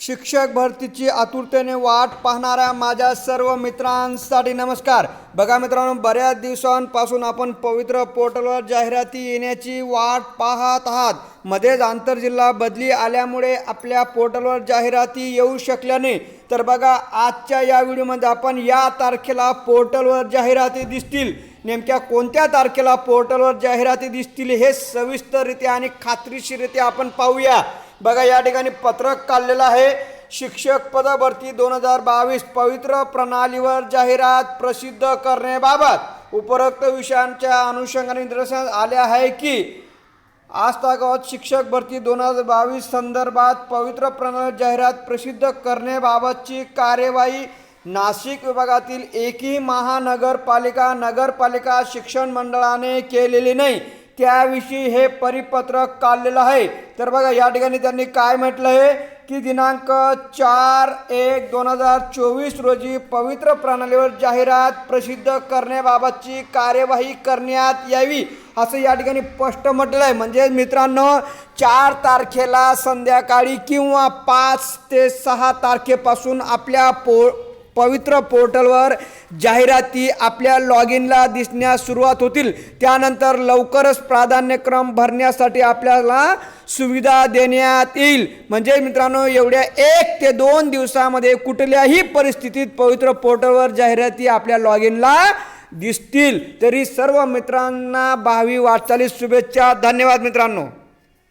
शिक्षक भरतीची आतुरतेने वाट पाहणाऱ्या माझ्या सर्व मित्रांसाठी नमस्कार. बघा मित्रांनो बऱ्याच दिवसांपासून आपण पवित्र पोर्टलवर जाहिराती येण्याची वाट पाहत आहात. मध्येच आंतरजिल्हा बदली आल्यामुळे आपल्या पोर्टलवर जाहिराती येऊ शकल्या नाही तर बघा आजच्या या व्हिडिओमध्ये आपण या तारखेला पोर्टलवर जाहिराती दिसतील. नेमक्या कोणत्या तारखेला पोर्टलवर जाहिराती दिसतील हे सविस्तररित्या आणि खात्रीशीररित्या आपण पाहूया. बघा या ठिकाणी पत्रक काढलेलं आहे. शिक्षक पद भरती दोन हजार बावीस पवित्र प्रणालीवर जाहिरात प्रसिद्ध करण्याबाबत उपरोक्त विषयांच्या अनुषंगाने निदर्शनास आले आहे की आजतागावात शिक्षक भरती दोन हजार बावीस संदर्भात पवित्र प्रणाली जाहिरात प्रसिद्ध करण्याबाबतची कार्यवाही नाशिक विभागातील एकही महानगरपालिका नगरपालिका शिक्षण मंडळाने केलेली नाही. त्याविषयी हे परिपत्रक काढलेलं आहे. तर बघा या ठिकाणी त्यांनी काय म्हटलं आहे? की दिनांक चार एक दोन हजार चोवीस रोजी पवित्र प्रणालीवर जाहिरात प्रसिद्ध करण्याबाबतची कार्यवाही करण्यात यावी असं या ठिकाणी स्पष्ट म्हटलं आहे. म्हणजे मित्रांनो चार तारखेला संध्याकाळी किंवा पाच ते सहा तारखेपासून आपल्या पो पवित्र पोर्टलवर जाहिराती आपल्या लॉग इनला दिसण्यास सुरुवात होतील. त्यानंतर लवकरच प्राधान्यक्रम भरण्यासाठी आपल्याला सुविधा देण्यात येईल. म्हणजे मित्रांनो एवढ्या एक ते दोन दिवसामध्ये कुठल्याही परिस्थितीत पवित्र पोर्टलवर जाहिराती आपल्या लॉग इनला दिसतील. तरी सर्व मित्रांना भावी वाटचालीस शुभेच्छा. धन्यवाद मित्रांनो.